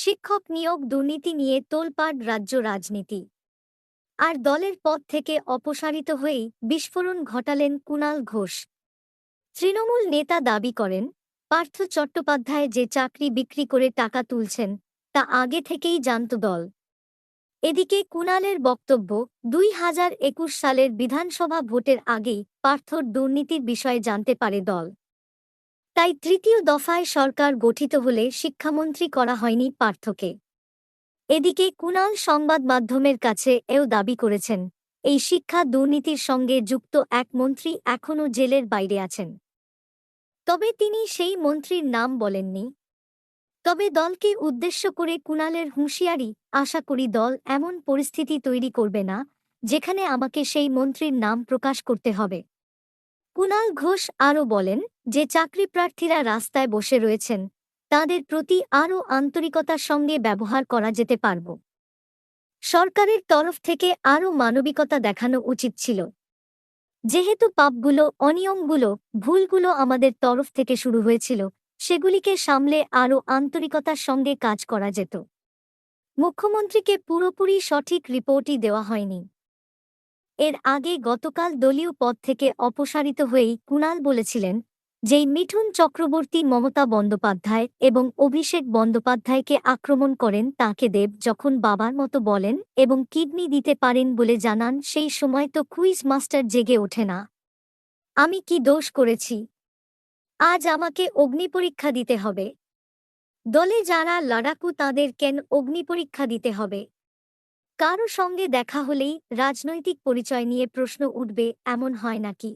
শিক্ষক নিয়োগ দুর্নীতি নিয়ে তোলপাড় রাজ্য রাজনীতি। আর দলের পদ থেকে অপসারিত হয়েই বিস্ফোরণ ঘটালেন কুণাল ঘোষ। তৃণমূল নেতা দাবি করেন, পার্থ চট্টোপাধ্যায় যে চাকরি বিক্রি করে টাকা তুলছেন, তা আগে থেকেই জানত দল। এদিকে কুণালের বক্তব্য, দুই হাজার একুশ সালের বিধানসভা ভোটের আগেই পার্থর দুর্নীতির বিষয়ে জানতে পারে দল। তাই তৃতীয় দফায় সরকার গঠিত হলে শিক্ষামন্ত্রী করা হয়নি পার্থকে। এদিকে কুণাল সংবাদ মাধ্যমের কাছে এও দাবি করেছেন, এই শিক্ষা দুর্নীতির সঙ্গে যুক্ত এক মন্ত্রী এখনও জেলের বাইরে আছেন। তবে তিনি সেই মন্ত্রীর নাম বলেননি। তবে দলকে উদ্দেশ্য করে কুণালের হুঁশিয়ারি, আশা করি দল এমন পরিস্থিতি তৈরি করবে না, যেখানে আমাকে সেই মন্ত্রীর নাম প্রকাশ করতে হবে। কুণাল ঘোষ আরও বলেন যে চাকরি প্রার্থীরা রাস্তায় বসে রয়েছেন, তাদের প্রতি আরও আন্তরিকতার সঙ্গে ব্যবহার করা যেতে পারব। সরকারের তরফ থেকে আরও মানবিকতা দেখানো উচিত ছিল। যেহেতু পাপগুলো, অনিয়মগুলো, ভুলগুলো আমাদের তরফ থেকে শুরু হয়েছিল, সেগুলিকে সামলে আরও আন্তরিকতার সঙ্গে কাজ করা যেত। মুখ্যমন্ত্রীকে পুরোপুরি সঠিক রিপোর্টই দেওয়া হয়নি। এর আগে গতকাল দলীয় পদ থেকে অপসারিত হয়েই কুণাল বলেছিলেন যেই মিঠুন চক্রবর্তী মমতা বন্দ্যোপাধ্যায় এবং অভিষেক বন্দ্যোপাধ্যায়কে আক্রমণ করেন তাকে দেব যখন বাবার মতো বলেন এবং কিডনি দিতে পারেন বলে জানান, সেই সময় তো কুইজ মাস্টার জেগে ওঠে না। আমি কি দোষ করেছি? আজ আমাকে অগ্নিপরীক্ষা দিতে হবে। দলে যারা লড়াকু তাদের কেন অগ্নিপরীক্ষা দিতে হবে? কারও সঙ্গে দেখা হলেই রাজনৈতিক পরিচয় নিয়ে প্রশ্ন উঠবে, এমন হয় নাকি?